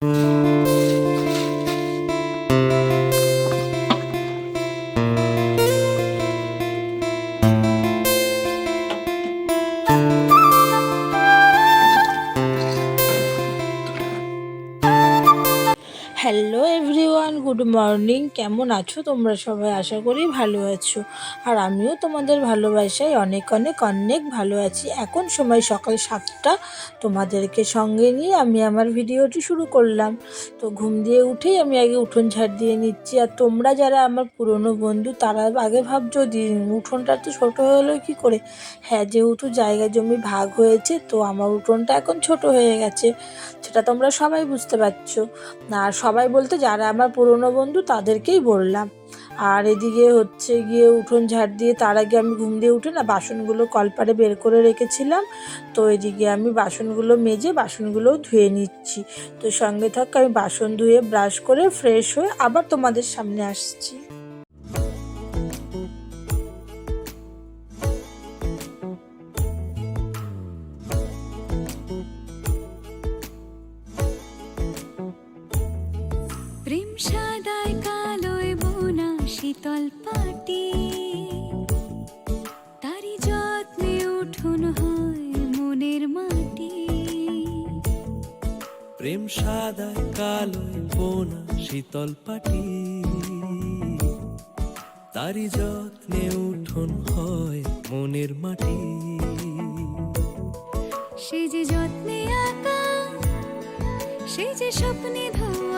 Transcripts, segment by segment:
Mm-hmm. Good morning কেমন আছো? তোমরা সবাই আশা করি ভালো আছো। আর আমিও তোমাদের ভালোবাসায় অনেক অনেক অনেক ভালো আছি। এখন সময় সকাল সাতটা। তোমাদেরকে সঙ্গে নিয়ে আমি আমার ভিডিওটি শুরু করলাম। তো ঘুম দিয়ে উঠেই আমি আগে উঠোন ঝাড় দিয়ে নিচ্ছি। আর তোমরা যারা আমার পুরনো বন্ধু, তারা আগে ভাবছ উঠোনটা তো ছোটো হলো কি করে? হ্যাঁ যেহেতু জায়গা জমি ভাগ হয়েছে, তো আমার উঠোনটা এখন ছোট হয়ে গেছে। সেটা তোমরা সবাই বুঝতে পারছ। আর সবাই বলতে যারা আমার পুরনো বন্ধু তাদেরকেই বললাম। আর এদিকে হচ্ছে গিয়ে উঠোন ঝাড় দিয়ে তার আগে আমি ঘুম দিয়ে উঠে না বাসনগুলো কলপারে বের করে রেখেছিলাম। তো এদিকে আমি বাসনগুলো মেজে বাসনগুলোও ধুয়ে নিচ্ছি। তো সঙ্গে থাক আমি বাসন ধুয়ে ব্রাশ করে ফ্রেশ হয়ে আবার তোমাদের সামনে আসছি। প্রেম শীতল পাটি তারি যত্নে উঠুন হয় মনের মাটি। প্রেম সাদায় কালোয় বোনা শীতল পাটি তারি যত্নে উঠোন হয় মনের মাটি। সে যে যত্নে আঁকা সে যে স্বপ্নে ধোয়া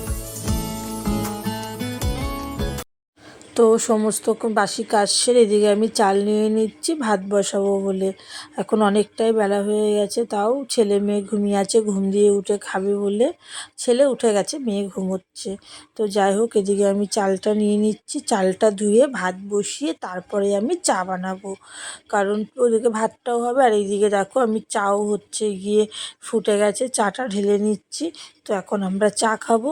তো সমস্ত বাসি কাজ সেরে এদিকে আমি চাল নিয়ে নিচ্ছি, ভাত বসাবো বলে। এখন অনেকটাই বেলা হয়ে গেছে, তাও ছেলে মেয়ে ঘুমিয়ে আছে, ঘুম দিয়ে উঠে খাবে বলে ছেলে উঠে গেছে, মেয়ে ঘুমোচ্ছে। তো যাই হোক, এদিকে আমি চালটা নিয়ে নিচ্ছি, চালটা ধুয়ে ভাত বসিয়ে তারপরে আমি চা বানাবো। কারণ ওদিকে ভাতটাও হবে, আর এইদিকে দেখো আমি চাও হচ্ছে গিয়ে ফুটে গেছে, চাটা ঢেলে নিচ্ছি। তো এখন আমরা চা খাব।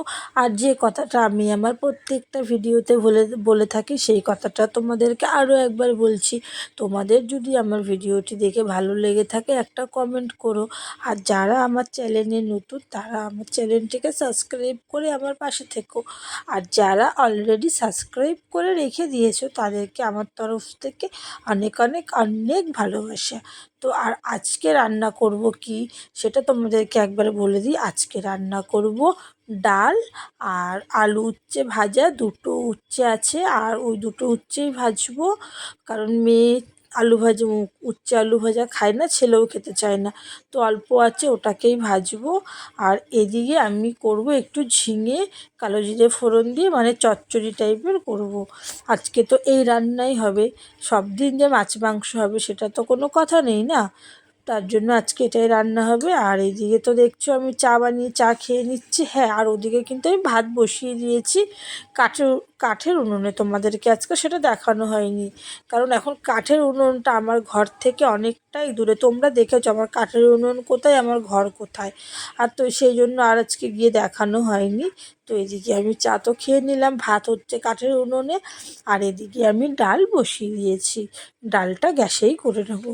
আর যে কথাটা আমি আমার প্রত্যেকটা ভিডিওতে বলে বলে থাকি, সেই কথাটা তোমাদেরকে আরও একবার বলছি। তোমাদের যদি আমার ভিডিওটি দেখে ভালো লেগে থাকে, একটা কমেন্ট করো। আর যারা আমার চ্যানেলে নতুন, তারা আমার চ্যানেলটিকে সাবস্ক্রাইব করে আমার পাশে থেকো। আর যারা অলরেডি সাবস্ক্রাইব করে রেখে দিয়েছ, তাদেরকে আমার তরফ থেকে অনেক অনেক অনেক ভালোবাসা। তো আর আজকে রান্না করব কি, সেটা তোমাদেরকে একবার বলে দিই। আজকে রান্না করব ডাল আর আলু উচ্ছে ভাজা, দুটো উচ্ছে আছে, আর ওই দুটো উচ্ছেই ভাজবো। কারণ মেয়ে আলু ভাজা উচ্ছে আলু ভাজা খায় না, ছেলেও খেতে চায় না। তো অল্প আছে, ওটাকেই ভাজবো। আর এদিকে আমি করব একটু ঝিঙে, কালো জিরে ফোড়ন দিয়ে মানে চচ্চড়ি টাইপের করব। আজকে তো এই রান্নাই হবে। সব দিন যে মাছ মাংস হবে, সেটা তো কোনো কথা নেই না। তার জন্য আজকে এটাই রান্না হবে। আর এইদিকে তো দেখছ আমি চা বানিয়ে চা খেয়ে নিচ্ছি। হ্যাঁ আর ওদিকে কিন্তু আমি ভাত বসিয়ে দিয়েছি। কাঠের কাঠের উনুনে তোমাদেরকে আজকে সেটা দেখানো হয়নি। কারণ এখন কাঠের উনুনটা আমার ঘর থেকে অনেকটাই দূরে। তোমরা দেখেছ আমার কাঠের উনুন কোথায়, আমার ঘর কোথায়? আর তো সেই জন্য আর আজকে গিয়ে দেখানো হয়নি। তো এদিকে আমি চা তো খেয়ে নিলাম। ভাত হচ্ছে কাঠের উনুনে। আর এদিকে আমি ডাল বসিয়ে দিয়েছি। ডালটা গ্যাসেই করে নেব।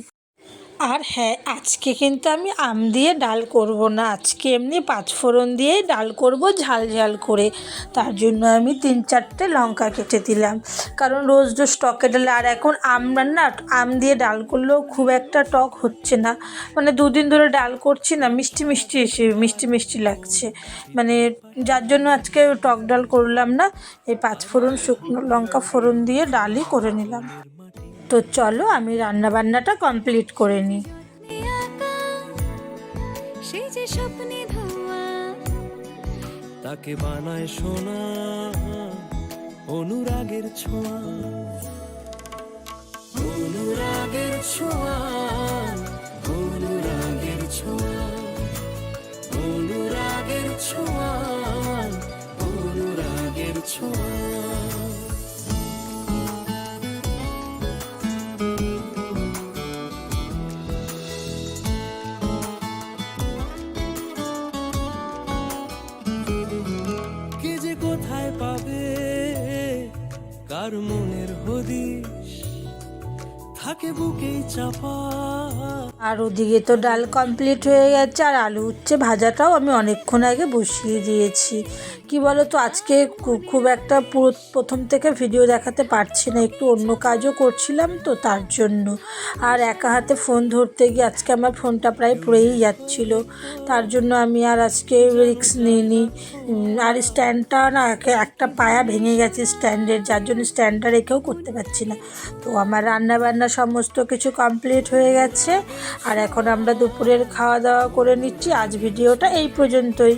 আর হ্যাঁ আজকে কিন্তু আমি আম দিয়ে ডাল করব না। আজকে এমনি পাঁচফোড়ন দিয়েই ডাল করব ঝাল ঝাল করে। তার জন্য আমি তিন চারটে লঙ্কা কেটে দিলাম। কারণ রোজ রোজ টকে ডালে আর এখন আম না আম দিয়ে ডাল করলেও খুব একটা টক হচ্ছে না। মানে দুদিন ধরে ডাল করছি না, মিষ্টি মিষ্টি এসে, মিষ্টি মিষ্টি লাগছে। মানে যার জন্য আজকে টক ডাল করলাম না, এই পাঁচফোড়ন শুকনো লঙ্কা ফোড়ন দিয়ে ডালই করে নিলাম। তো চলো আমি রান্না বান্নাটা কমপ্লিট করে নিই। সেই যে তাকে বানায় সোনা, অনুরাগের ছোঁয়া অনুরাগের ছোঁয়া। তার মনের হদিশ থাকে বুকেই চাপা। আর ওদিকে তো ডাল কমপ্লিট হয়ে গেছে, আর আলু উচ্ছে ভাজাটাও আমি অনেকক্ষণ আগে বসিয়ে দিয়েছি। কি বলো তো আজকে খুব একটা পুরো প্রথম থেকে ভিডিও দেখাতে পারছি না, একটু অন্য কাজও করছিলাম তো তার জন্য। আর একা হাতে ফোন ধরতে গিয়ে আজকে আমার ফোনটা প্রায় পড়েই যাচ্ছিল। তার জন্য আমি আর আজকে রিক্স নিইনি। আর স্ট্যান্ডটা না একটা পায়া ভেঙে গেছে স্ট্যান্ডের যার জন্য স্ট্যান্ডটা রেখেও করতে পারছি না। তো আমার রান্না বান্না সমস্ত কিছু কমপ্লিট হয়ে গেছে। আর এখন আমরা দুপুরের খাওয়া দাওয়া করে নিচ্ছি। আজ ভিডিওটা এই পর্যন্তই।